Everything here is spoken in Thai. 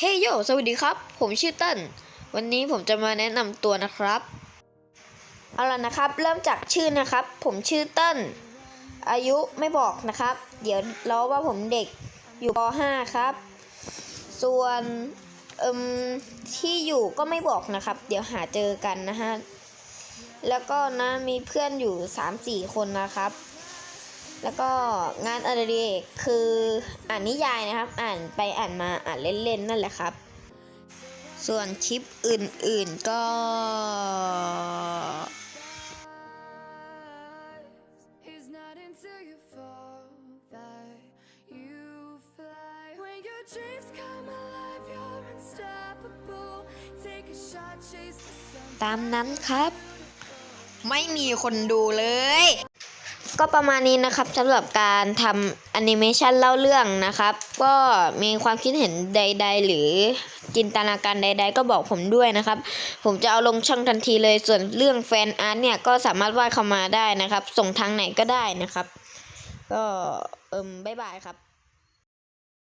เฮ้ยโย สวัสดีครับ ผมชื่อเติ้ลวันนี้ผมจะมาแนะนำตัวนะครับ เอาล่ะนะครับ เริ่มจากชื่อนะครับ ผมชื่อเติ้ลอายุไม่บอกนะครับ เดี๋ยวล้อว่าผมเด็กอยู่ป .5 ครับ ส่วนเอิมที่อยู่ก็ไม่บอกนะครับ เดี๋ยวหาเจอกันนะฮะ แล้วก็นะมีเพื่อนอยู่ 3-4 คนนะครับ แล้วก็งานอดิเรกคืออ่านนิยายนะครับ อ่านไปอ่านมาอ่านเล่นๆนั่นแหละครับ ส่วนคลิปอื่นๆก็ It's not until you fall that you fly. When your dreams come alive, you're unstoppable. Take a shot, chase the sun. ตามนั้นครับ ไม่มีคนดูเลย ก็ประมาณนี้นะครับสำหรับการทำแอนิเมชันเล่าเรื่องนะครับ ก็มีความคิดเห็นใด ๆ หรือจินตนาการใด ๆ ก็บอกผมด้วยนะครับ ผมจะเอาลงช่องทันทีเลยส่วนเรื่องแฟนอาร์ตเนี่ยก็สามารถวาดเข้ามาได้นะครับ ส่งทางไหนก็ได้นะครับ ก็เอิมบ๊ายบายครับ